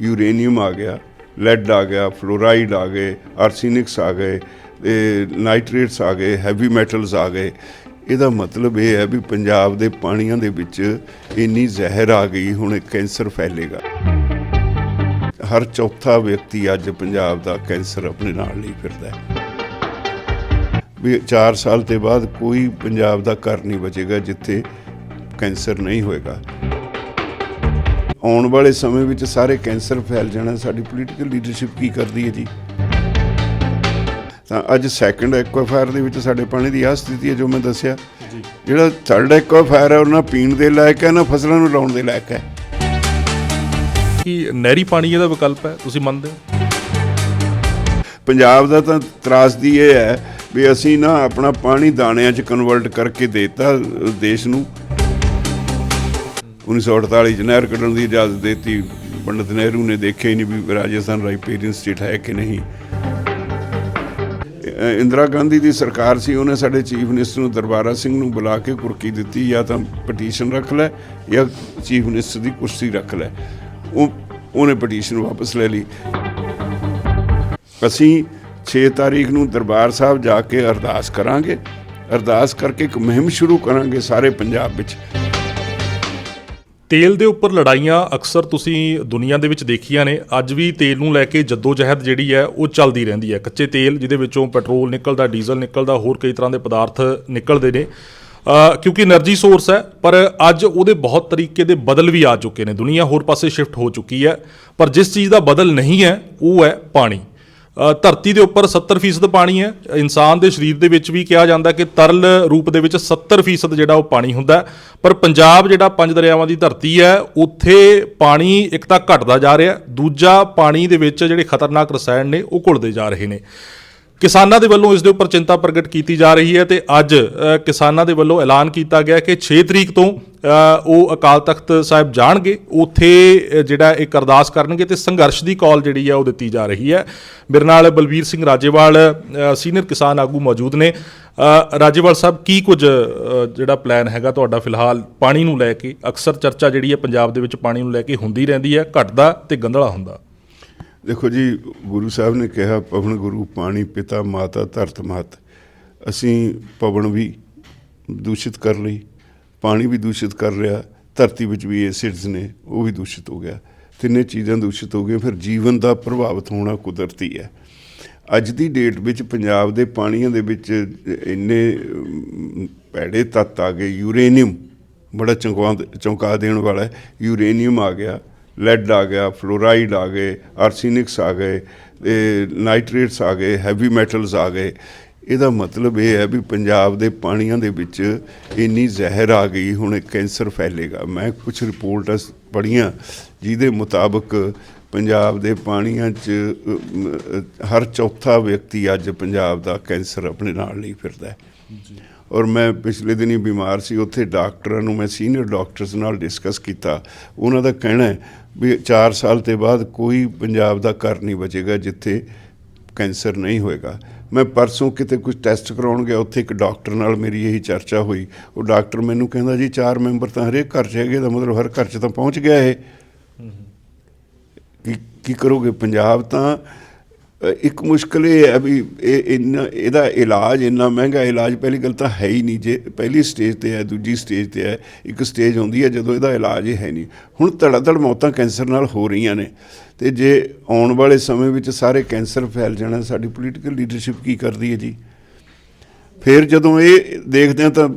Uranium ਆ ਗਿਆ lead ਆ ਗਿਆ ਫਲੋਰਾਈਡ ਆ ਗਏ ਆਰਸੈਨਿਕਸ ਆ ਗਏ ਤੇ ਨਾਈਟ੍ਰੇਟਸ ਆ ਗਏ ਹੈਵੀ ਮੈਟਲਸ ਆ ਗਏ। ਇਹਦਾ ਮਤਲਬ ਇਹ ਹੈ ਵੀ ਪੰਜਾਬ ਦੇ ਪਾਣੀਆਂ ਦੇ ਵਿੱਚ ਇੰਨੀ ਜ਼ਹਿਰ ਆ ਗਈ, ਹੁਣ ਕੈਂਸਰ ਫੈਲੇਗਾ। ਹਰ ਚੌਥਾ ਵਿਅਕਤੀ ਅੱਜ ਪੰਜਾਬ ਦਾ ਕੈਂਸਰ ਆਪਣੇ ਨਾਲ ਲਈ ਫਿਰਦਾ ਹੈ। ਵੀ 4 ਸਾਲ ਤੇ ਬਾਅਦ ਕੋਈ ਪੰਜਾਬ ਦਾ ਘਰ ਨਹੀਂ ਬਚੇਗਾ ਜਿੱਥੇ ਕੈਂਸਰ ਨਹੀਂ ਹੋਏਗਾ। ਆਉਣ ਵਾਲੇ ਸਮੇਂ ਵਿੱਚ ਸਾਰੇ ਕੈਂਸਰ ਫੈਲ ਜਾਣਾ ਸਾਡੀ ਪੋਲੀਟੀਕਲ ਲੀਡਰਸ਼ਿਪ ਕੀ ਕਰਦੀ ਹੈ ਜੀ? ਤਾਂ ਅੱਜ ਸੈਕੰਡ ਐਕਵਾਫਾਇਰ ਦੇ ਵਿੱਚ ਸਾਡੇ ਪਾਣੀ ਦੀ ਆਹ ਸਥਿਤੀ ਹੈ ਜੋ ਮੈਂ ਦੱਸਿਆ। ਜਿਹੜਾ ਥਰਡ ਐਕਵਾਫਾਇਰ ਹੈ ਉਹ ਨਾ ਪੀਣ ਦੇ ਲਾਇਕ ਹੈ ਨਾ ਫਸਲਾਂ ਨੂੰ ਲਾਉਣ ਦੇ ਲਾਇਕ ਹੈ। ਕਿ ਨਹਿਰੀ ਪਾਣੀ ਇਹਦਾ ਵਿਕਲਪ ਹੈ? ਤੁਸੀਂ ਮੰਨਦੇ ਹੋ? ਪੰਜਾਬ ਦਾ ਤਾਂ ਤਰਾਸਦੀ ਇਹ ਹੈ ਵੀ ਅਸੀਂ ਨਾ ਆਪਣਾ ਪਾਣੀ ਦਾਣਿਆਂ 'ਚ ਕਨਵਰਟ ਕਰਕੇ ਦੇਤਾ ਦੇਸ਼ ਨੂੰ। 1948 ਚ ਨਹਿਰ ਕੱਢਣ ਦੀ ਇਜਾਜ਼ਤ ਦਿੱਤੀ। ਪੰਡਿਤ ਨਹਿਰੂ ਨੇ ਦੇਖਿਆ ਹੀ ਨਹੀਂ ਵੀ ਰਾਜਸਥਾਨ ਰਾਈਪੇਰੀਅਨ ਸਟੇਟ ਹੈ ਕਿ ਨਹੀਂ। ਇੰਦਰਾ ਗਾਂਧੀ ਦੀ ਸਰਕਾਰ ਸੀ, ਉਹਨੇ ਸਾਡੇ ਚੀਫ ਮਿਨਿਸਟਰ ਨੂੰ ਦਰਬਾਰਾ ਸਿੰਘ ਨੂੰ ਬੁਲਾ ਕੇ ਕੁਰਕੀ ਦਿੱਤੀ, ਜਾਂ ਤਾਂ ਪਟੀਸ਼ਨ ਰੱਖ ਲੈ, ਜਾਂ ਚੀਫ ਮਿਨਿਸਟਰ ਦੀ ਕੁਰਸੀ ਰੱਖ ਲੈ। ਉਹ, ਉਹਨੇ ਪਟੀਸ਼ਨ ਵਾਪਸ ਲੈ ਲਈ। ਅਸੀਂ 6 ਤਾਰੀਖ ਨੂੰ ਦਰਬਾਰ ਸਾਹਿਬ ਜਾ ਕੇ ਅਰਦਾਸ ਕਰਾਂਗੇ। ਅਰਦਾਸ ਕਰਕੇ ਇੱਕ ਮੁਹਿੰਮ ਸ਼ੁਰੂ ਕਰਾਂਗੇ ਸਾਰੇ ਪੰਜਾਬ ਵਿੱਚ। ਤੇਲ ਦੇ ਉੱਪਰ ਲੜਾਈਆਂ ਅਕਸਰ ਤੁਸੀਂ ਦੁਨੀਆ ਦੇ ਵਿੱਚ ਦੇਖੀਆਂ ਨੇ, ਅੱਜ ਵੀ ਤੇਲ ਨੂੰ ਲੈ ਕੇ ਜਦੋਜਹਿਦ ਜਿਹੜੀ ਹੈ ਉਹ ਚੱਲਦੀ ਰਹਿੰਦੀ ਹੈ। ਕੱਚੇ ਤੇਲ ਜਿਹਦੇ ਵਿੱਚੋਂ ਪੈਟਰੋਲ ਨਿਕਲਦਾ, ਡੀਜ਼ਲ ਨਿਕਲਦਾ, ਹੋਰ ਕਈ ਤਰ੍ਹਾਂ ਦੇ ਪਦਾਰਥ ਨਿਕਲਦੇ ਨੇ। ਕਿਉਂਕਿ એનર્ਜੀ ਸੋਰਸ ਹੈ, ਪਰ ਅੱਜ ਉਹਦੇ ਬਹੁਤ ਤਰੀਕੇ ਦੇ ਬਦਲ ਵੀ ਆ ਚੁੱਕੇ ਨੇ। ਦੁਨੀਆ ਹੋਰ ਪਾਸੇ ਸ਼ਿਫਟ ਹੋ ਚੁੱਕੀ ਹੈ, ਪਰ ਜਿਸ ਚੀਜ਼ ਦਾ ਬਦਲ ਨਹੀਂ ਹੈ, ਉਹ ਹੈ ਪਾਣੀ। ਧਰਤੀ ਦੇ ਉੱਪਰ 70% ਪਾਣੀ ਹੈ। ਇਨਸਾਨ ਦੇ ਸਰੀਰ ਦੇ ਵਿੱਚ ਵੀ ਕਿਹਾ ਜਾਂਦਾ ਕਿ ਤਰਲ ਰੂਪ ਦੇ ਵਿੱਚ 70% ਜਿਹੜਾ ਉਹ ਪਾਣੀ ਹੁੰਦਾ ਪਰ ਪੰਜਾਬ ਜਿਹੜਾ ਪੰਜ ਦਰਿਆਵਾਂ ਦੀ ਧਰਤੀ ਹੈ, ਉੱਥੇ ਪਾਣੀ ਇੱਕ ਤਾਂ ਘਟਦਾ ਜਾ ਰਿਹਾ ਦੂਜਾ ਪਾਣੀ ਦੇ ਵਿੱਚ ਜਿਹੜੇ ਖਤਰਨਾਕ ਰਸਾਇਣ ਨੇ, ਉਹ ਘੁਲਦੇ ਜਾ ਰਹੇ ਨੇ। ਕਿਸਾਨਾਂ ਦੇ ਵੱਲੋਂ ਇਸ ਦੇ ਉੱਪਰ ਚਿੰਤਾ ਪ੍ਰਗਟ ਕੀਤੀ ਜਾ ਰਹੀ ਹੈ ਤੇ ਅੱਜ ਕਿਸਾਨਾਂ ਦੇ ਵੱਲੋਂ ਐਲਾਨ ਕੀਤਾ ਗਿਆ ਕਿ 6 ਤਰੀਕ ਤੋਂ ਉਹ ਅਕਾਲ ਤਖਤ ਸਾਹਿਬ ਜਾਣਗੇ, ਉੱਥੇ ਜਿਹੜਾ ਇੱਕ ਅਰਦਾਸ ਕਰਨਗੇ ਤੇ ਸੰਘਰਸ਼ ਦੀ ਕਾਲ ਜਿਹੜੀ ਹੈ ਉਹ ਦਿੱਤੀ ਜਾ ਰਹੀ ਹੈ। ਮੇਰੇ ਨਾਲ ਬਲਬੀਰ ਸਿੰਘ ਰਾਜੇਵਾਲ ਸੀਨੀਅਰ ਕਿਸਾਨ ਆਗੂ ਮੌਜੂਦ ਨੇ। ਰਾਜੇਵਾਲ ਸਾਹਿਬ, ਕੀ ਕੁਝ ਜਿਹੜਾ ਪਲਾਨ ਹੈਗਾ ਤੁਹਾਡਾ ਫਿਲਹਾਲ ਪਾਣੀ ਨੂੰ ਲੈ ਕੇ? ਅਕਸਰ ਚਰਚਾ ਜਿਹੜੀ ਹੈ ਪੰਜਾਬ ਦੇ ਵਿੱਚ ਪਾਣੀ ਨੂੰ ਲੈ ਕੇ ਹੁੰਦੀ ਰਹਿੰਦੀ ਹੈ, ਘਟਦਾ ਤੇ ਗੰਧਲਾ ਹੁੰਦਾ। ਦੇਖੋ ਜੀ, ਗੁਰੂ ਸਾਹਿਬ ਨੇ ਕਿਹਾ, ਪਵਨ ਗੁਰੂ, ਪਾਣੀ ਪਿਤਾ, ਮਾਤਾ ਧਰਤ ਮਾਤ। ਅਸੀਂ ਪਵਨ ਵੀ ਦੂਸ਼ਿਤ ਕਰ ਲਈ, ਪਾਣੀ ਵੀ ਦੂਸ਼ਿਤ ਕਰ ਰਿਹਾ ਧਰਤੀ ਵਿੱਚ ਵੀ ਐਸਿਡਸ ਨੇ, ਉਹ ਵੀ ਦੂਸ਼ਿਤ ਹੋ ਗਿਆ। ਤਿੰਨੇ ਚੀਜ਼ਾਂ ਦੂਸ਼ਿਤ ਹੋ ਗਈਆਂ, ਫਿਰ ਜੀਵਨ ਦਾ ਪ੍ਰਭਾਵਿਤ ਹੋਣਾ ਕੁਦਰਤੀ ਹੈ। ਅੱਜ ਦੀ ਡੇਟ ਵਿੱਚ ਪੰਜਾਬ ਦੇ ਪਾਣੀਆਂ ਦੇ ਵਿੱਚ ਇੰਨੇ ਭੈੜੇ ਤੱਤ ਆ ਗਏ, ਯੂਰੇਨੀਅਮ ਬੜਾ ਚੌਂਕਾ ਚੌਂਕਾ ਦੇਣ ਵਾਲਾ ਯੂਰੇਨੀਅਮ ਆ ਗਿਆ। ਲੈਡ ਆ ਗਿਆ ਫਲੋਰਾਈਡ ਆ ਗਏ ਆਰਸੈਨਿਕਸ ਆ ਗਏ ਨਾਈਟ੍ਰੇਟਸ ਆ ਗਏ ਹੈਵੀ ਮੈਟਲਸ ਆ ਗਏ। ਇਹਦਾ ਮਤਲਬ ਇਹ ਹੈ ਵੀ ਪੰਜਾਬ ਦੇ ਪਾਣੀਆਂ ਦੇ ਵਿੱਚ ਇੰਨੀ ਜ਼ਹਿਰ ਆ ਗਈ ਹੁਣ ਕੈਂਸਰ ਫੈਲੇਗਾ। ਮੈਂ ਕੁਝ ਰਿਪੋਰਟਾਂ ਪੜ੍ਹੀਆਂ ਜਿਹਦੇ ਮੁਤਾਬਕ ਪੰਜਾਬ ਦੇ ਪਾਣੀਆਂ 'ਚ ਹਰ ਚੌਥਾ ਵਿਅਕਤੀ ਅੱਜ ਪੰਜਾਬ ਦਾ ਕੈਂਸਰ ਆਪਣੇ ਨਾਲ ਲਈ ਫਿਰਦਾ ਹੈ। ਔਰ ਮੈਂ ਪਿਛਲੇ ਦਿਨੀ ਬਿਮਾਰ ਸੀ ਉੱਥੇ ਡਾਕਟਰਾਂ ਨੂੰ ਮੈਂ ਸੀਨੀਅਰ ਡਾਕਟਰਸ ਨਾਲ ਡਿਸਕਸ ਕੀਤਾ। ਉਹਨਾਂ ਦਾ ਕਹਿਣਾ ਹੈ ਵੀ 4 ਸਾਲ ਤੇ ਬਾਅਦ ਕੋਈ ਪੰਜਾਬ ਦਾ ਘਰ ਨਹੀਂ ਬਚੇਗਾ ਜਿੱਥੇ ਕੈਂਸਰ ਨਹੀਂ ਹੋਏਗਾ। ਮੈਂ ਪਰਸੋਂ ਕਿਤੇ ਕੁਝ ਟੈਸਟ ਕਰਾਉਣ ਗਿਆ ਉੱਥੇ ਇੱਕ ਡਾਕਟਰ ਨਾਲ ਮੇਰੀ ਇਹੀ ਚਰਚਾ ਹੋਈ। ਉਹ ਡਾਕਟਰ ਮੈਨੂੰ ਕਹਿੰਦਾ ਜੀ ਚਾਰ ਮੈਂਬਰ ਤਾਂ ਹਰੇਕ ਘਰ 'ਚ ਹੈਗੇ ਦਾ ਮਤਲਬ ਹਰ ਘਰ 'ਚ ਤਾਂ ਪਹੁੰਚ ਗਿਆ ਇਹ। ਕੀ ਕੀ ਕਰੋਗੇ? ਪੰਜਾਬ ਤਾਂ ਇੱਕ ਮੁਸ਼ਕਲ ਇਹ ਹੈ ਵੀ ਇਹ ਇੰਨਾ ਇਹਦਾ ਇਲਾਜ ਇੰਨਾ ਮਹਿੰਗਾ ਇਲਾਜ ਪਹਿਲੀ ਗੱਲ ਤਾਂ ਹੈ ਹੀ ਨਹੀਂ ਜੇ ਪਹਿਲੀ ਸਟੇਜ ਤੇ ਹੈ, ਦੂਜੀ ਸਟੇਜ ਤੇ ਹੈ, ਇੱਕ ਸਟੇਜ ਹੁੰਦੀ ਹੈ ਜਦੋਂ ਇਹਦਾ ਇਲਾਜ ਹੀ ਹੈ ਨਹੀਂ। ਹੁਣ ਧੜਾਧੜ ਮੌਤਾਂ ਕੈਂਸਰ ਨਾਲ ਹੋ ਰਹੀਆਂ ਨੇ ਤੇ ਜੇ ਆਉਣ ਵਾਲੇ ਸਮੇਂ ਵਿੱਚ ਸਾਰੇ ਕੈਂਸਰ ਫੈਲ ਜਾਣਾ, ਸਾਡੀ ਪੋਲੀਟੀਕਲ ਲੀਡਰਸ਼ਿਪ ਕੀ ਕਰਦੀ ਹੈ ਜੀ? ਫਿਰ ਜਦੋਂ ਇਹ ਦੇਖਦੇ ਹਾਂ ਤਾਂ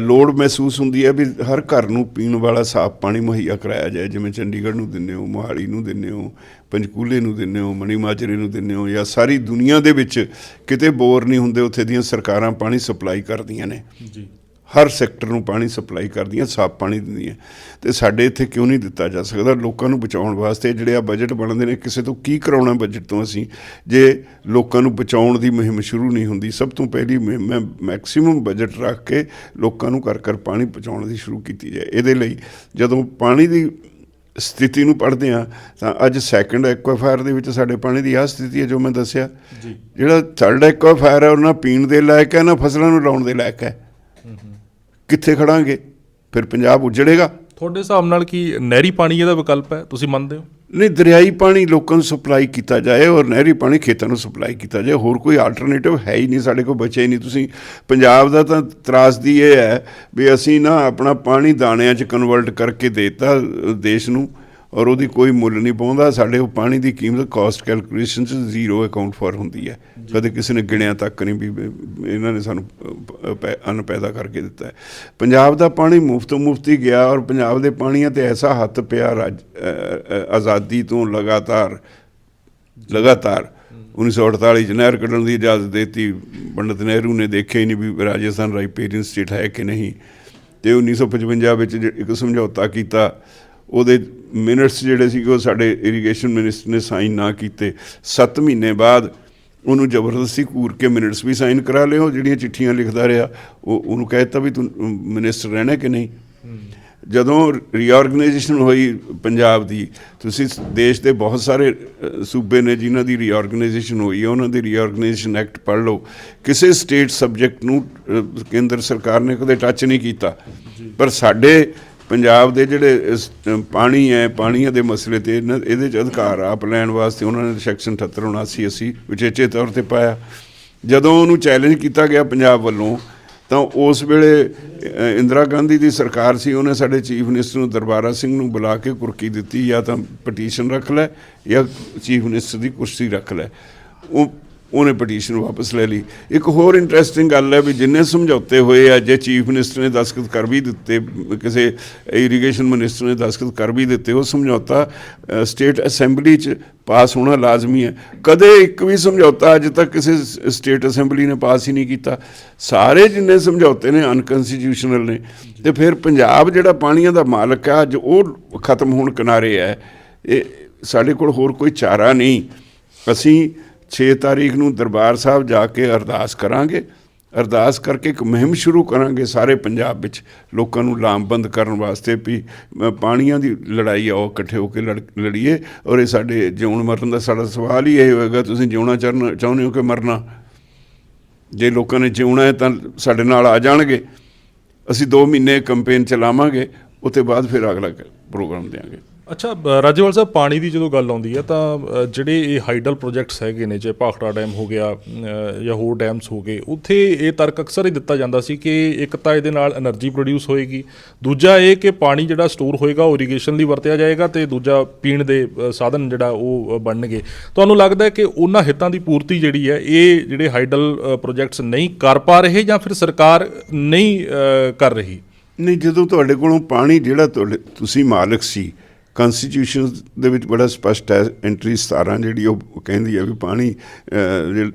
ਲੋੜ ਮਹਿਸੂਸ ਹੁੰਦੀ ਹੈ ਵੀ ਹਰ ਘਰ ਨੂੰ ਪੀਣ ਵਾਲਾ ਸਾਫ਼ ਪਾਣੀ ਮੁਹੱਈਆ ਕਰਾਇਆ ਜਾਏ, ਜਿਵੇਂ ਚੰਡੀਗੜ੍ਹ ਨੂੰ ਦਿੰਦੇ ਹੋ, ਮੋਹਾਲੀ ਨੂੰ ਦਿੰਦੇ ਹੋ, ਪੰਚਕੂਲੇ ਨੂੰ ਦਿੰਦੇ ਹੋ ਮਣੀ ਮਾਜਰੇ ਨੂੰ ਦਿੰਦੇ ਹੋ ਜਾਂ ਸਾਰੀ ਦੁਨੀਆ ਦੇ ਵਿੱਚ ਕਿਤੇ ਬੋਰ ਨਹੀਂ ਹੁੰਦੇ, ਉੱਥੇ ਦੀਆਂ ਸਰਕਾਰਾਂ ਪਾਣੀ ਸਪਲਾਈ ਕਰਦੀਆਂ ਨੇ। ਜੀ। ਹਰ ਸੈਕਟਰ ਨੂੰ ਪਾਣੀ ਸਪਲਾਈ ਕਰਦੀਆਂ ਸਾਫ਼ ਪਾਣੀ ਦਿੰਦੀਆਂ। ਤੇ ਸਾਡੇ ਇੱਥੇ ਕਿਉਂ ਨਹੀਂ ਦਿੱਤਾ ਜਾ ਸਕਦਾ? ਲੋਕਾਂ ਨੂੰ ਬਚਾਉਣ ਵਾਸਤੇ ਜਿਹੜੇ ਆ ਬਜਟ ਬਣਦੇ ਨੇ ਕਿਸੇ ਤੋਂ ਕੀ ਕਰਾਉਣਾ ਬਜਟ ਤੋਂ ਅਸੀਂ? ਜੇ ਲੋਕਾਂ ਨੂੰ ਬਚਾਉਣ ਦੀ ਮੁਹਿੰਮ ਸ਼ੁਰੂ ਨਹੀਂ ਹੁੰਦੀ ਸਭ ਤੋਂ ਪਹਿਲੀ ਹੈ ਮੈਕਸਿਮਮ ਬਜਟ ਰੱਖ ਕੇ ਲੋਕਾਂ ਨੂੰ ਘਰ ਘਰ ਪਾਣੀ ਪਹੁੰਚਾਉਣ ਦੀ ਸ਼ੁਰੂ ਕੀਤੀ ਜਾਏ। ਇਹਦੇ ਲਈ ਜਦੋਂ ਪਾਣੀ ਦੀ ਸਥਿਤੀ ਨੂੰ ਪੜ੍ਹਦੇ ਆ ਤਾਂ ਅੱਜ ਸੈਕੰਡ ਐਕਵਾਫਾਇਰ ਦੇ ਵਿੱਚ ਸਾਡੇ ਪਾਣੀ ਦੀ ਆਹ ਸਥਿਤੀ ਹੈ ਜੋ ਮੈਂ ਦੱਸਿਆ। ਜਿਹੜਾ ਥਰਡ ਐਕਵਾਫਾਇਰ ਹੈ ਉਹ ਨਾ ਪੀਣ ਦੇ ਲਾਇਕ ਹੈ ਨਾ ਫਸਲਾਂ ਨੂੰ ਲਾਉਣ ਦੇ ਲਾਇਕ ਹੈ। ਕਿੱਥੇ ਖੜਾਂਗੇ? ਫਿਰ ਪੰਜਾਬ ਉਜੜੇਗਾ। ਤੁਹਾਡੇ ਹਿਸਾਬ ਨਾਲ ਕੀ ਨਹਿਰੀ ਪਾਣੀ ਇਹਦਾ ਵਿਕਲਪ ਹੈ? ਤੁਸੀਂ ਮੰਨਦੇ ਹੋ? ਨਹੀਂ ਦਰਿਆਈ ਪਾਣੀ ਲੋਕਾਂ ਨੂੰ ਸਪਲਾਈ ਕੀਤਾ ਜਾਏ ਔਰ ਨਹਿਰੀ ਪਾਣੀ ਖੇਤਾਂ ਨੂੰ ਸਪਲਾਈ ਕੀਤਾ ਜਾਏ। ਹੋਰ ਕੋਈ ਆਲਟਰਨੇਟਿਵ ਹੈ ਹੀ ਨਹੀਂ ਸਾਡੇ ਕੋਲ ਬਚਿਆ ਹੀ ਨਹੀਂ। ਤੁਸੀਂ ਪੰਜਾਬ ਦਾ ਤਾਂ ਤਰਾਸਦੀ ਇਹ ਹੈ ਵੀ ਅਸੀਂ ਨਾ ਆਪਣਾ ਪਾਣੀ ਦਾਣਿਆਂ 'ਚ ਕਨਵਰਟ ਕਰਕੇ ਦੇਤਾ ਦੇਸ਼ ਨੂੰ। ਔਰ ਉਹਦੀ ਕੋਈ ਮੁੱਲ ਨਹੀਂ ਪਾਉਂਦਾ ਸਾਡੇ ਉਹ ਪਾਣੀ ਦੀ ਕੀਮਤ ਕਾਸਟ ਕੈਲਕੂਲੇਸ਼ਨ 'ਚ ਜ਼ੀਰੋ ਅਕਾਊਂਟ ਫਾਰ ਹੁੰਦੀ ਹੈ। ਕਦੇ ਕਿਸੇ ਨੇ ਗਿਣਿਆ ਤੱਕ ਨਹੀਂ ਵੀ ਇਹਨਾਂ ਨੇ ਸਾਨੂੰ ਅੰਨ ਪੈਦਾ ਕਰਕੇ ਦਿੱਤਾ ਹੈ। ਪੰਜਾਬ ਦਾ ਪਾਣੀ ਮੁਫਤ ਮੁਫਤੀ ਗਿਆ ਔਰ ਪੰਜਾਬ ਦੇ ਪਾਣੀਆਂ ਤੇ ਐਸਾ ਹੱਥ ਪਿਆ ਆਜ਼ਾਦੀ ਤੋਂ ਲਗਾਤਾਰ ਲਗਾਤਾਰ। 1948 ਚ ਨਹਿਰ ਕੱਢਣ ਦੀ ਇਜਾਜ਼ਤ ਦਿੱਤੀ। ਪੰਡਤ ਨਹਿਰੂ ਨੇ ਦੇਖਿਆ ਹੀ ਨਹੀਂ ਵੀ ਰਾਜਸਥਾਨ ਰਾਈਪੇਰੀਅਨ ਸਟੇਟ ਹੈ ਕਿ ਨਹੀਂ। ਤੇ 1955 ਵਿੱਚ ਇੱਕ ਸਮਝੌਤਾ ਕੀਤਾ ਉਹਦੇ ਮਿੰਟਸ ਜਿਹੜੇ ਸੀ ਉਹ ਸਾਡੇ ਇਰੀਗੇਸ਼ਨ ਮਿਨਿਸਟਰ ਨੇ ਸਾਈਨ ਨਾ ਕੀਤੇ। 7 ਮਹੀਨੇ ਬਾਅਦ ਉਹਨੂੰ ਜ਼ਬਰਦਸਤੀ ਘੂਰ ਕੇ ਮਿੰਟਸ ਵੀ ਸਾਈਨ ਕਰਾ ਲਿਓ ਜਿਹੜੀਆਂ ਚਿੱਠੀਆਂ ਲਿਖਦਾ ਰਿਹਾ ਉਹ ਉਹਨੂੰ ਕਹਿ ਦਿੱਤਾ ਵੀ ਤੂੰ ਮਿਨਿਸਟਰ ਰਹਿਣਾ ਕਿ ਨਹੀਂ? ਜਦੋਂ ਰੀਆਰਗੇਨਾਈਜੇਸ਼ਨ ਹੋਈ ਪੰਜਾਬ ਦੀ ਤੁਸੀਂ ਦੇਸ਼ ਦੇ ਬਹੁਤ ਸਾਰੇ ਸੂਬੇ ਨੇ ਜਿਨ੍ਹਾਂ ਦੀ ਰੀਆਰਗੇਨਾਈਜੇਸ਼ਨ ਹੋਈ ਹੈ ਉਹਨਾਂ ਦੀ ਰੀਆਰਗੇਨਾਈਜੇਸ਼ਨ ਐਕਟ ਪੜ੍ਹ ਲਓ। ਕਿਸੇ ਸਟੇਟ ਸਬਜੈਕਟ ਨੂੰ ਕੇਂਦਰ ਸਰਕਾਰ ਨੇ ਕਦੇ ਟੱਚ ਨਹੀਂ ਕੀਤਾ। ਪਰ ਸਾਡੇ ਪੰਜਾਬ ਦੇ ਜਿਹੜੇ ਇਸ, ਪਾਣੀ ਹੈ ਪਾਣੀਆਂ ਦੇ ਮਸਲੇ ਤੇ ਇਹਨਾਂ- ਇਹਦੇ ਚ ਅਧਿਕਾਰ ਆਪ ਲੈਣ ਵਾਸਤੇ ਉਹਨਾਂ ਨੇ ਸੈਕਸ਼ਨ 78 79 80 ਵਿਚੇਚੇ ਤੌਰ ਤੇ ਪਾਇਆ। ਜਦੋਂ ਉਹਨੂੰ ਚੈਲੰਜ ਕੀਤਾ ਗਿਆ ਪੰਜਾਬ ਵੱਲੋਂ ਤਾਂ ਉਸ ਵੇਲੇ ਇੰਦਰਾ ਗਾਂਧੀ ਦੀ ਸਰਕਾਰ ਸੀ ਉਹਨੇ ਸਾਡੇ ਚੀਫ ਮਿਨਿਸਟਰ ਨੂੰ ਦਰਬਾਰਾ ਸਿੰਘ ਨੂੰ ਬੁਲਾ ਕੇ ਕੁਰਕੀ ਦਿੱਤੀ ਜਾਂ ਤਾਂ ਪਟੀਸ਼ਨ ਰੱਖ ਲੈ ਜਾਂ ਚੀਫ ਮਿਨਿਸਟਰ ਦੀ ਕੁਰਸੀ ਰੱਖ ਲੈ। ਉਹ ਉਹਨੇ ਪਟੀਸ਼ਨ ਵਾਪਸ ਲੈ ਲਈ। ਇੱਕ ਹੋਰ ਇੰਟਰਸਟਿੰਗ ਗੱਲ ਹੈ ਵੀ ਜਿੰਨੇ ਸਮਝੌਤੇ ਹੋਏ ਆ, ਜੇ ਚੀਫ ਮਿਨਿਸਟਰ ਨੇ ਦਸਖਤ ਕਰ ਵੀ ਦਿੱਤੇ, ਕਿਸੇ ਇਰੀਗੇਸ਼ਨ ਮਿਨਿਸਟਰ ਨੇ ਦਸਖਤ ਕਰ ਵੀ ਦਿੱਤੇ, ਉਹ ਸਮਝੌਤਾ ਸਟੇਟ ਅਸੈਂਬਲੀ 'ਚ ਪਾਸ ਹੋਣਾ ਲਾਜ਼ਮੀ ਹੈ। ਕਦੇ ਇੱਕ ਵੀ ਸਮਝੌਤਾ ਅੱਜ ਤੱਕ ਕਿਸੇ ਸਟੇਟ ਅਸੈਂਬਲੀ ਨੇ ਪਾਸ ਹੀ ਨਹੀਂ ਕੀਤਾ। ਸਾਰੇ ਜਿੰਨੇ ਸਮਝੌਤੇ ਨੇ ਅਨਕਨਸਟੀਟਿਊਸ਼ਨਲ ਨੇ, ਤੇ ਫਿਰ ਪੰਜਾਬ ਜਿਹੜਾ ਪਾਣੀਆਂ ਦਾ ਮਾਲਕ ਹੈ ਅੱਜ ਉਹ ਖਤਮ ਹੋਣ ਕਿਨਾਰੇ ਹੈ। ਇਹ ਸਾਡੇ ਕੋਲ ਹੋਰ ਕੋਈ ਚਾਰਾ ਨਹੀਂ। ਅਸੀਂ 6 ਤਾਰੀਖ ਨੂੰ ਦਰਬਾਰ ਸਾਹਿਬ ਜਾ ਕੇ ਅਰਦਾਸ ਕਰਾਂਗੇ। ਅਰਦਾਸ ਕਰਕੇ ਇੱਕ ਮੁਹਿੰਮ ਸ਼ੁਰੂ ਕਰਾਂਗੇ ਸਾਰੇ ਪੰਜਾਬ ਵਿੱਚ ਲੋਕਾਂ ਨੂੰ ਲਾਮਬੰਦ ਕਰਨ ਵਾਸਤੇ ਵੀ ਪਾਣੀਆਂ ਦੀ ਲੜਾਈ ਆ, ਉਹ ਇਕੱਠੇ ਹੋ ਕੇ ਲੜ- ਲੜੀਏ। ਔਰ ਇਹ ਸਾਡੇ ਜਿਉਣ ਮਰਨ ਦਾ ਸਾਡਾ ਸਵਾਲ ਹੀ ਇਹ ਹੋਏਗਾ, ਤੁਸੀਂ ਜਿਉਣਾ ਚਾਹਨਾ ਚਾਹੁੰਦੇ ਹੋ ਕਿ ਮਰਨਾ? ਜੇ ਲੋਕਾਂ ਨੇ ਜਿਉਣਾ ਹੈ ਤਾਂ ਸਾਡੇ ਨਾਲ ਆ ਜਾਣਗੇ। ਅਸੀਂ 2 ਮਹੀਨੇ ਕੈਂਪੇਨ ਚਲਾਵਾਂਗੇ ਉਤੇ ਬਾਅਦ ਫਿਰ ਅਗਲਾ ਪ੍ਰੋਗਰਾਮ ਦੇਵਾਂਗੇ ਅੱਛਾ ਰਾਜੇਵਾਲ ਸਾਹਿਬ, ਪਾਣੀ ਦੀ ਜਦੋਂ ਗੱਲ ਆਉਂਦੀ ਹੈ, ਤਾਂ ਜਿਹੜੇ ਇਹ ਹਾਈਡਲ ਪ੍ਰੋਜੈਕਟਸ ਹੈਗੇ ਨੇ, ਜੇ ਭਾਖੜਾ ਡੈਮ ਹੋ ਗਿਆ ਜਾਂ ਹੋਰ ਡੈਮਸ ਹੋ ਗਏ, ਉੱਥੇ ਇਹ ਤਰਕ ਅਕਸਰ ਹੀ ਦਿੱਤਾ ਜਾਂਦਾ ਸੀ ਕਿ ਇੱਕ ਤਾਂ ਇਹਦੇ ਨਾਲ એનર્ਜੀ ਪ੍ਰੋਡਿਊਸ ਹੋਏਗੀ, ਦੂਜਾ ਇਹ ਕਿ ਪਾਣੀ ਜਿਹੜਾ ਸਟੋਰ ਹੋਏਗਾ, ਉਹ ਇਰੀਗੇਸ਼ਨ ਲਈ ਵਰਤਿਆ ਜਾਏਗਾ ਤੇ ਦੂਜਾ ਪੀਣ ਦੇ ਸਾਧਨ ਜਿਹੜਾ ਉਹ ਬਣਨਗੇ। ਤੁਹਾਨੂੰ ਲੱਗਦਾ ਹੈ ਕਿ ਉਹਨਾਂ ਹਿੱਤਾਂ ਦੀ ਪੂਰਤੀ ਜਿਹੜੀ ਹੈ, ਇਹ ਜਿਹੜੇ ਹਾਈਡਲ ਪ੍ਰੋਜੈਕਟਸ ਨਹੀਂ ਕਰ ਪਾ ਰਹੇ ਜਾਂ ਫਿਰ ਸਰਕਾਰ ਨਹੀਂ ਕਰ ਰਹੀ? ਨਹੀਂ, ਜਦੋਂ ਤੁਹਾਡੇ ਕੋਲੋਂ ਪਾਣੀ ਜਿਹੜਾ ਤੁਹਾਡੇ, ਤੁਸੀਂ ਮਾਲਕ ਸੀ ਕਨਸਟੀਟਿਊਸ਼ਨ ਦੇ ਵਿੱਚ ਬੜਾ ਸਪਸ਼ਟ ਹੈ ਐਂਟਰੀ 17 ਜਿਹੜੀ ਉਹ ਕਹਿੰਦੀ ਹੈ ਵੀ ਪਾਣੀ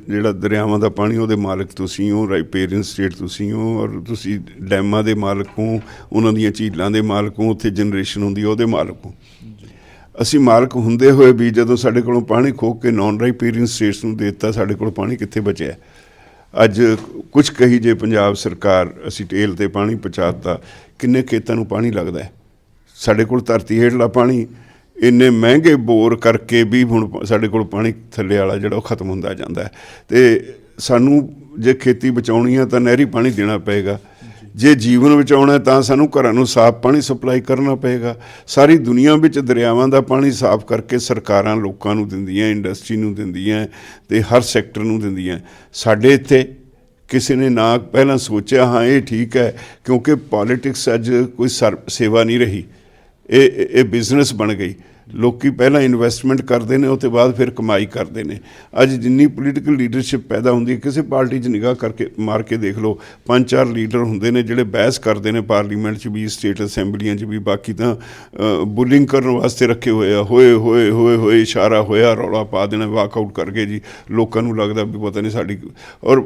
ਜਿਹੜਾ ਦਰਿਆਵਾਂ ਦਾ ਪਾਣੀ ਉਹਦੇ ਮਾਲਕ ਤੁਸੀਂ ਹੋ ਰਾਈਪੇਰੀਅਨ ਸਟੇਟ ਤੁਸੀਂ ਹੋ ਔਰ ਤੁਸੀਂ ਡੈਮਾਂ ਦੇ ਮਾਲਕ ਹੋ, ਉਹਨਾਂ ਦੀਆਂ ਝੀਲਾਂ ਦੇ ਮਾਲਕ ਹੋ, ਉੱਥੇ ਜਨਰੇਸ਼ਨ ਹੁੰਦੀ ਹੈ, ਉਹਦੇ ਮਾਲਕ ਹੋ। ਅਸੀਂ ਮਾਲਕ ਹੁੰਦੇ ਹੋਏ ਵੀ ਜਦੋਂ ਸਾਡੇ ਕੋਲੋਂ ਪਾਣੀ ਖੋਹ ਕੇ ਨਾਨ ਰਾਈਪੇਰੀਅਨ ਸਟੇਟਸ ਨੂੰ ਦੇ ਦਿੱਤਾ, ਸਾਡੇ ਕੋਲ ਪਾਣੀ ਕਿੱਥੇ ਬਚਿਆ ਅੱਜ ਕੁਝ ਕਹੀ ਜੇ ਪੰਜਾਬ ਸਰਕਾਰ, ਅਸੀਂ ਟੇਲ ਤੇ ਪਾਣੀ ਪਹੁੰਚਾਤਾ ਕਿੰਨੇ ਖੇਤਾਂ ਨੂੰ ਪਾਣੀ ਲੱਗਦਾ ਹੈ? ਸਾਡੇ ਕੋਲ ਧਰਤੀ ਹੇਠਲਾ ਪਾਣੀ, ਇੰਨੇ ਮਹਿੰਗੇ ਬੋਰ ਕਰਕੇ ਵੀ ਹੁਣ ਸਾਡੇ ਕੋਲ ਪਾਣੀ ਥੱਲੇ ਵਾਲਾ ਜਿਹੜਾ ਉਹ ਖਤਮ ਹੁੰਦਾ ਜਾਂਦਾ ਹੈ। ਤੇ ਸਾਨੂੰ ਜੇ ਖੇਤੀ ਬਚਾਉਣੀ ਹੈ ਤਾਂ ਨਹਿਰੀ ਪਾਣੀ ਦੇਣਾ ਪਏਗਾ। ਜੇ ਜੀਵਨ ਬਚਾਉਣਾ ਤਾਂ ਸਾਨੂੰ ਘਰਾਂ ਨੂੰ ਸਾਫ਼ ਪਾਣੀ ਸਪਲਾਈ ਕਰਨਾ ਪਏਗਾ। ਸਾਰੀ ਦੁਨੀਆ ਵਿੱਚ ਦਰਿਆਵਾਂ ਦਾ ਪਾਣੀ ਸਾਫ਼ ਕਰਕੇ ਸਰਕਾਰਾਂ ਲੋਕਾਂ ਨੂੰ ਦਿੰਦੀਆਂ, ਇੰਡਸਟਰੀ ਨੂੰ ਦਿੰਦੀਆਂ ਤੇ ਹਰ ਸੈਕਟਰ ਨੂੰ ਦਿੰਦੀਆਂ। ਸਾਡੇ ਇੱਥੇ ਕਿਸੇ ਨੇ ਨਾ ਪਹਿਲਾਂ ਸੋਚਿਆ, ਹਾਂ, ਇਹ ਠੀਕ ਹੈ, ਕਿਉਂਕਿ ਪੋਲਿਟਿਕਸ ਅੱਜ ਕੋਈ ਸਰ- ਸੇਵਾ ਨਹੀਂ ਰਹੀ। ਇਹ, ਇਹ- ਬਿਜ਼ਨਸ ਬਣ ਗਈ। ਲੋਕੀ ਪਹਿਲਾਂ ਇਨਵੈਸਟਮੈਂਟ ਕਰਦੇ ਨੇ ਉਹ ਤੋਂ ਬਾਅਦ ਫਿਰ ਕਮਾਈ ਕਰਦੇ ਨੇ। ਅੱਜ ਜਿੰਨੀ ਪੋਲੀਟੀਕਲ ਲੀਡਰਸ਼ਿਪ ਪੈਦਾ ਹੁੰਦੀ ਹੈ, ਕਿਸੇ ਪਾਰਟੀ 'ਚ ਨਿਗਾਹ ਕਰਕੇ ਮਾਰ ਕੇ ਦੇਖ ਲਓ ਪੰਜ ਚਾਰ ਲੀਡਰ ਹੁੰਦੇ ਨੇ ਜਿਹੜੇ ਬਹਿਸ ਕਰਦੇ ਨੇ ਪਾਰਲੀਮੈਂਟ 'ਚ ਵੀ ਸਟੇਟ ਅਸੈਂਬਲੀਆਂ 'ਚ ਵੀ, ਬਾਕੀ ਤਾਂ ਬੁਲਿੰਗ ਕਰਨ ਵਾਸਤੇ ਰੱਖੇ ਹੋਏ ਆ। ਹੋਏ ਹੋਏ ਹੋਏ ਹੋਏ, ਇਸ਼ਾਰਾ ਹੋਇਆ, ਰੌਲਾ ਪਾ ਦੇਣਾ ਵਾਕ ਆਊਟ ਕਰਕੇ ਜੀ। ਲੋਕਾਂ ਨੂੰ ਲੱਗਦਾ ਵੀ ਪਤਾ ਨਹੀਂ ਸਾਡੀ ਔਰ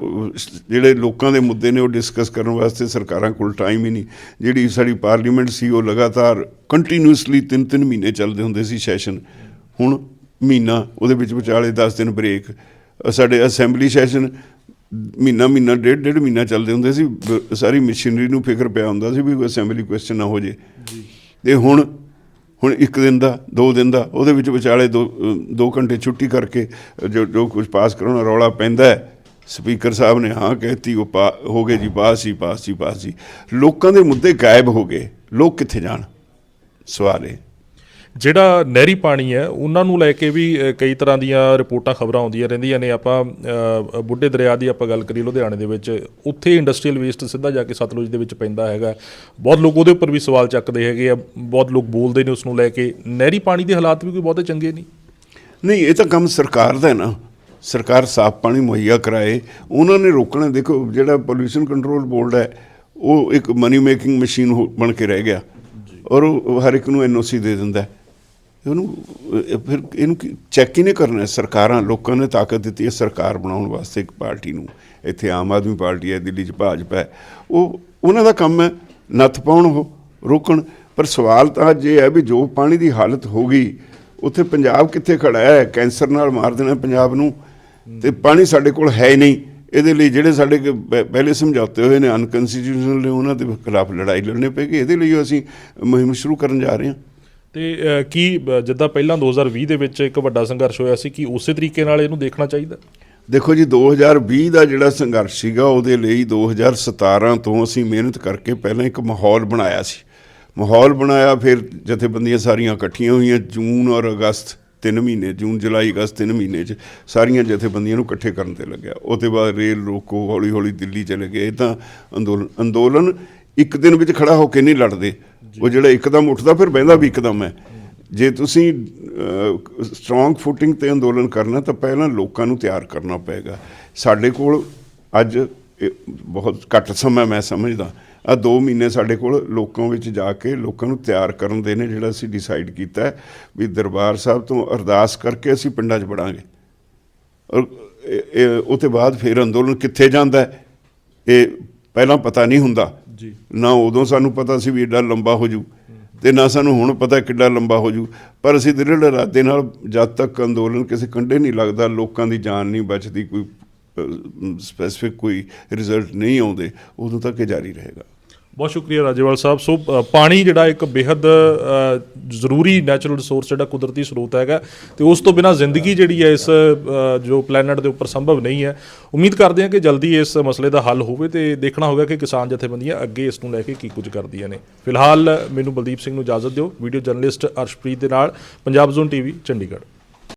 ਜਿਹੜੇ ਲੋਕਾਂ ਦੇ ਮੁੱਦੇ ਨੇ, ਉਹ ਡਿਸਕਸ ਕਰਨ ਵਾਸਤੇ ਸਰਕਾਰਾਂ ਕੋਲ ਟਾਈਮ ਹੀ ਨਹੀਂ। ਜਿਹੜੀ ਸਾਡੀ ਪਾਰਲੀਮੈਂਟ ਸੀ, ਉਹ ਲਗਾਤਾਰ ਕੰਟੀਨਿਊਸਲੀ ਤਿੰਨ ਤਿੰਨ ਮਹੀਨੇ ਚੱਲਦੇ ਹੁੰਦੇ ਸੀ ਸੈਸ਼ਨ। ਹੁਣ ਮਹੀਨਾ ਉਹਦੇ ਵਿੱਚ ਵਿਚਾਲੇ 10 ਦਿਨ ਬ੍ਰੇਕ। ਸਾਡੇ ਅਸੈਂਬਲੀ ਸੈਸ਼ਨ ਮਹੀਨਾ ਮਹੀਨਾ ਡੇਢ ਡੇਢ ਮਹੀਨਾ ਚੱਲਦੇ ਹੁੰਦੇ ਸੀ। ਸਾਰੀ ਮਸ਼ੀਨਰੀ ਨੂੰ ਫਿਕਰ ਪਿਆ ਹੁੰਦਾ ਸੀ ਵੀ ਅਸੈਂਬਲੀ ਕੁਐਸਚਨ ਨਾ ਹੋ ਜੇ। ਤੇ ਹੁਣ ਹੁਣ ਇੱਕ ਦਿਨ ਦਾ ਦੋ ਦਿਨ ਦਾ ਉਹਦੇ ਵਿੱਚ ਵਿਚਾਲੇ ਦੋ ਦੋ ਘੰਟੇ ਛੁੱਟੀ ਕਰਕੇ ਜੋ ਜੋ ਕੁਝ ਪਾਸ ਕਰਾਉਣਾ ਰੌਲਾ ਪੈਂਦਾ ਹੈ ਸਪੀਕਰ ਸਾਹਿਬ ਨੇ ਹਾਂ ਕਹਿਤੀ ਉਹ ਹੋ ਗਏ ਜੀ ਪਾਸ ਹੀ ਪਾਸ ਹੀ ਪਾਸ ਹੀ ਲੋਕਾਂ ਦੇ ਮੁੱਦੇ ਗਾਇਬ ਹੋ ਗਏ। ਲੋਕ ਕਿੱਥੇ ਜਾਣ? ਸਵਾਲ ਇਹ। ਜਿਹੜਾ ਨਹਿਰੀ ਪਾਣੀ ਹੈ ਉਹਨਾਂ ਨੂੰ ਲੈ ਕੇ ਵੀ ਕਈ ਤਰ੍ਹਾਂ ਦੀਆਂ ਰਿਪੋਰਟਾਂ ਖਬਰਾਂ ਆਉਂਦੀਆਂ ਰਹਿੰਦੀਆਂ ਨੇ। ਆਪਾਂ ਬੁੱਢੇ ਦਰਿਆ ਦੀ ਆਪਾਂ ਗੱਲ ਕਰੀਏ ਲੁਧਿਆਣੇ ਦੇ ਵਿੱਚ ਉੱਥੇ ਇੰਡਸਟਰੀਅਲ ਵੇਸਟ ਸਿੱਧਾ ਜਾ ਕੇ ਸਤਲੁਜ ਦੇ ਵਿੱਚ ਪੈਂਦਾ ਹੈਗਾ। ਬਹੁਤ ਲੋਕ ਉਹਦੇ ਉੱਪਰ ਵੀ ਸਵਾਲ ਚੱਕਦੇ ਹੈਗੇ ਆ। ਬਹੁਤ ਲੋਕ ਬੋਲਦੇ ਨੇ ਉਸ ਨੂੰ ਲੈ ਕੇ। ਨਹਿਰੀ ਪਾਣੀ ਦੇ ਹਾਲਾਤ ਵੀ ਕੋਈ ਬਹੁਤੇ ਚੰਗੇ ਨਹੀਂ। ਨਹੀਂ ਇਹ ਤਾਂ ਕੰਮ ਸਰਕਾਰ ਦਾ ਹੈ ਨਾ। ਸਰਕਾਰ ਸਾਫ਼ ਪਾਣੀ ਮੁਹੱਈਆ ਕਰਾਏ। ਉਹਨਾਂ ਨੇ ਰੋਕਣਾ। ਦੇਖੋ ਜਿਹੜਾ ਪੋਲੂਸ਼ਨ ਕੰਟਰੋਲ ਬੋਰਡ ਹੈ ਉਹ ਇੱਕ ਮਨੀ ਮੇਕਿੰਗ ਮਸ਼ੀਨ ਬਣ ਕੇ ਰਹਿ ਗਿਆ। ਔਰ ਉਹ ਹਰ ਇੱਕ ਨੂੰ ਐਨਓਸੀ ਦੇ ਦਿੰਦਾ ਉਹਨੂੰ ਫਿਰ ਇਹਨੂੰ ਚੈੱਕ ਹੀ ਨਹੀਂ ਕਰਨਾ ਸਰਕਾਰਾਂ, ਲੋਕਾਂ ਨੇ ਤਾਕਤ ਦਿੱਤੀ ਹੈ ਸਰਕਾਰ ਬਣਾਉਣ ਵਾਸਤੇ ਇੱਕ ਪਾਰਟੀ ਨੂੰ। ਇੱਥੇ ਆਮ ਆਦਮੀ ਪਾਰਟੀ ਹੈ, ਦਿੱਲੀ 'ਚ ਭਾਜਪਾ ਹੈ। ਉਹ, ਉਹਨਾਂ ਦਾ ਕੰਮ ਹੈ ਨੱਥ ਪਾਉਣ ਉਹ, ਰੋਕਣ। ਪਰ ਸਵਾਲ ਤਾਂ ਅੱਜ ਇਹ ਹੈ ਵੀ ਜੋ ਪਾਣੀ ਦੀ ਹਾਲਤ ਹੋ ਗਈ, ਉੱਥੇ ਪੰਜਾਬ ਕਿੱਥੇ ਖੜਾ ਹੈ? ਕੈਂਸਰ ਨਾਲ ਮਾਰ ਦੇਣਾ ਪੰਜਾਬ ਨੂੰ। ਤੇ ਪਾਣੀ ਸਾਡੇ ਕੋਲ ਹੈ ਹੀ ਨਹੀਂ। ਇਹਦੇ ਲਈ ਜਿਹੜੇ ਸਾਡੇ ਪਹਿਲੇ ਸਮਝੌਤੇ ਹੋਏ ਨੇ ਅਨਕਨਸਟੀਟਿਊਸ਼ਨਲ ਨੇ ਉਹਨਾਂ ਦੇ ਖਿਲਾਫ ਲੜਾਈ ਲੜਨੀ ਪਏਗੀ ਇਹਦੇ ਲਈ ਅਸੀਂ ਮੁਹਿੰਮ ਸ਼ੁਰੂ ਕਰਨ ਜਾ ਰਹੇ ਹਾਂ। ਤੇ ਕੀ ਜਿੱਦਾਂ ਪਹਿਲਾਂ 2020 ਦੇ ਵਿੱਚ ਇੱਕ ਵੱਡਾ ਸੰਘਰਸ਼ ਹੋਇਆ ਸੀ ਕਿ ਉਸੇ ਤਰੀਕੇ ਨਾਲ ਇਹਨੂੰ ਦੇਖਣਾ ਚਾਹੀਦਾ? ਦੇਖੋ ਜੀ 2020 ਦਾ ਜਿਹੜਾ ਸੰਘਰਸ਼ ਸੀਗਾ ਉਹਦੇ ਲਈ 2017 ਤੋਂ ਅਸੀਂ ਮਿਹਨਤ ਕਰਕੇ ਪਹਿਲਾਂ ਇੱਕ ਮਾਹੌਲ ਬਣਾਇਆ ਸੀ। ਮਾਹੌਲ ਬਣਾਇਆ ਫਿਰ ਜਥੇਬੰਦੀਆਂ ਸਾਰੀਆਂ ਇਕੱਠੀਆਂ ਹੋਈਆਂ ਜੂਨ ਔਰ ਅਗਸਤ। ਤਿੰਨ ਮਹੀਨੇ ਜੂਨ ਜੁਲਾਈ ਅਗਸਤ ਤਿੰਨ ਮਹੀਨੇ 'ਚ ਸਾਰੀਆਂ ਜਥੇਬੰਦੀਆਂ ਨੂੰ ਇਕੱਠੇ ਕਰਨ ਤੇ ਲੱਗਿਆ। ਉਹਦੇ ਬਾਅਦ ਰੇਲ ਰੋਕੋ ਹੌਲੀ ਹੌਲੀ ਦਿੱਲੀ ਚਲੇ ਗਏ। ਤਾਂ ਅੰਦੋਲਨ ਅੰਦੋਲਨ ਇੱਕ ਦਿਨ ਵਿੱਚ ਖੜਾ ਹੋ ਕੇ ਨਹੀਂ ਲੜਦੇ। ਉਹ ਜਿਹੜਾ ਇੱਕਦਮ ਉੱਠਦਾ ਫਿਰ ਬਹਿੰਦਾ ਵੀ ਇੱਕਦਮ ਹੈ। ਜੇ ਤੁਸੀਂ ਸਟਰੋਂਗ ਫੁੱਟਿੰਗ ਤੇ ਅੰਦੋਲਨ ਕਰਨਾ ਤਾਂ ਪਹਿਲਾਂ ਲੋਕਾਂ ਨੂੰ ਤਿਆਰ ਕਰਨਾ ਪਏਗਾ। ਸਾਡੇ ਕੋਲ ਅੱਜ ਬਹੁਤ ਘੱਟ ਸਮਾਂ ਮੈਂ ਸਮਝਦਾ। ਆ 2 ਮਹੀਨੇ ਸਾਡੇ ਕੋਲ ਲੋਕਾਂ ਵਿੱਚ ਜਾ ਕੇ ਲੋਕਾਂ ਨੂੰ ਤਿਆਰ ਕਰਨ ਦੇ ਨੇ ਜਿਹੜਾ ਅਸੀਂ ਡਿਸਾਈਡ ਕੀਤਾ ਵੀ ਦਰਬਾਰ ਸਾਹਿਬ ਤੋਂ ਅਰਦਾਸ ਕਰਕੇ ਅਸੀਂ ਪਿੰਡਾਂ 'ਚ ਵੜਾਂਗੇ। ਔਰ ਉਹ ਤੋਂ ਬਾਅਦ ਫਿਰ ਅੰਦੋਲਨ ਕਿੱਥੇ ਜਾਂਦਾ ਹੈ? ਇਹ ਪਹਿਲਾਂ ਪਤਾ ਨਹੀਂ ਹੁੰਦਾ। ਜੀ। ਨਾ ਉਦੋਂ ਸਾਨੂੰ ਪਤਾ ਸੀ ਵੀ ਏਡਾ ਲੰਬਾ ਹੋ ਜੂ ਤੇ ਨਾ ਸਾਨੂੰ ਹੁਣ ਪਤਾ ਕਿੱਡਾ ਲੰਬਾ ਹੋ ਜੂ। ਪਰ ਅਸੀਂ ਦ੍ਰਿੜ ਇਰਾਦੇ ਨਾਲ ਜਦ ਤੱਕ ਅੰਦੋਲਨ ਕਿਸੇ ਕੰਢੇ ਨਹੀਂ ਲੱਗਦਾ ਲੋਕਾਂ ਦੀ ਜਾਨ ਨਹੀਂ ਬਚਦੀ ਕੋਈ ਸਪੈਸੀਫਿਕ ਕੋਈ ਰਿਜ਼ਲਟ ਨਹੀਂ ਆਉਂਦੇ ਉਦੋਂ ਤੱਕ ਇਹ ਜਾਰੀ ਰਹੇਗਾ। ਬਹੁਤ ਸ਼ੁਕਰੀਆ ਰਾਜੇਵਾਲ ਸਾਹਿਬ। ਸੋ ਪਾਣੀ ਜਿਹੜਾ ਇੱਕ ਬੇहद ਜ਼ਰੂਰੀ ਨੈਚੁਰਲ ਰਿਸੋਰਸ ਜਿਹੜਾ ਕੁਦਰਤੀ ਸਰੋਤ ਹੈਗਾ ਤੇ ਉਸ ਤੋਂ ਬਿਨਾ ਜ਼ਿੰਦਗੀ ਜਿਹੜੀ ਹੈ ਇਸ ਜੋ ਪਲੈਨਟ ਦੇ ਉੱਪਰ ਸੰਭਵ ਨਹੀਂ ਹੈ। ਉਮੀਦ ਕਰਦੇ ਹਾਂ ਕਿ ਜਲਦੀ ਇਸ ਮਸਲੇ ਦਾ ਹੱਲ ਹੋਵੇ ਤੇ ਦੇਖਣਾ ਹੋਵੇਗਾ ਕਿ ਕਿਸਾਨ ਜਥੇਬੰਦੀਆਂ ਅੱਗੇ ਇਸ ਨੂੰ ਲੈ ਕੇ ਕੀ ਕੁਝ ਕਰਦੀਆਂ ਨੇ। ਫਿਲਹਾਲ ਮੈਨੂੰ ਬਲਦੀਪ ਸਿੰਘ ਨੂੰ ਇਜਾਜ਼ਤ ਦਿਓ। ਵੀਡੀਓ ਜਰਨਲਿਸਟ ਅਰਸ਼ਪ੍ਰੀਤ ਦੇ ਨਾਲ, ਪੰਜਾਬ ਜ਼ੋਨ ਟੀਵੀ, ਚੰਡੀਗੜ੍ਹ।